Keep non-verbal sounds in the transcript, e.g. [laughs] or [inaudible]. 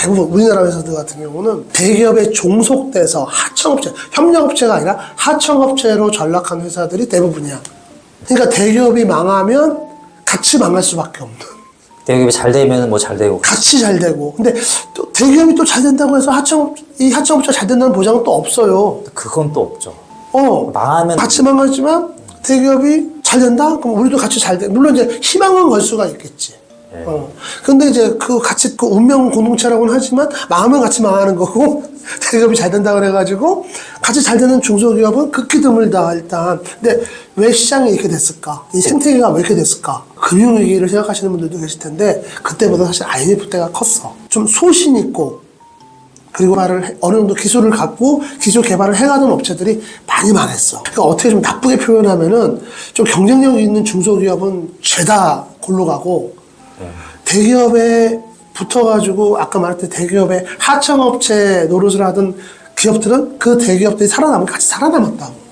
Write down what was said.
대부분 우리나라 회사들 같은 경우는 대기업에 종속돼서 하청업체, 협력업체가 아니라 하청업체로 전락한 회사들이 대부분이야. 그러니까 대기업이 망하면 같이 망할 수밖에 없는. 대기업이 잘 되면 뭐 잘 되고 같이 잘 되고. 근데 또 대기업이 또 잘 된다고 해서 하청업, 이 하청업체가 잘 된다는 보장은 또 없어요. 그건 또 없죠. 어. 망하면 같이 망하지만 대기업이 잘 된다? 그럼 우리도 같이 잘 돼. 물론 이제 희망은 걸 수가 있겠지. 예. 어. 근데 이제 그 같이 그 운명 공동체라고는 하지만 망하면 같이 망하는 거고 [laughs] 대기업이 잘 된다 그래가지고 같이 잘 되는 중소기업은 극히 드물다 일단. 근데 왜 시장이 이렇게 됐을까? 이 생태계가 왜 이렇게 됐을까? 금융위기를 생각하시는 분들도 계실 텐데 그때보다 사실 IMF 때가 컸어. 좀 소신 있고 그리고 말을 해- 어느 정도 기술을 갖고 기술 개발을 해가는 업체들이 많이 망했어. 그러니까 어떻게 좀 나쁘게 표현하면은 좀 경쟁력 있는 중소기업은 죄다 골로 가고 대기업에 붙어가지고 아까 말했던 대기업의 하청업체 노릇을 하던 기업들은 그 대기업들이 살아남으면 같이 살아남았다고.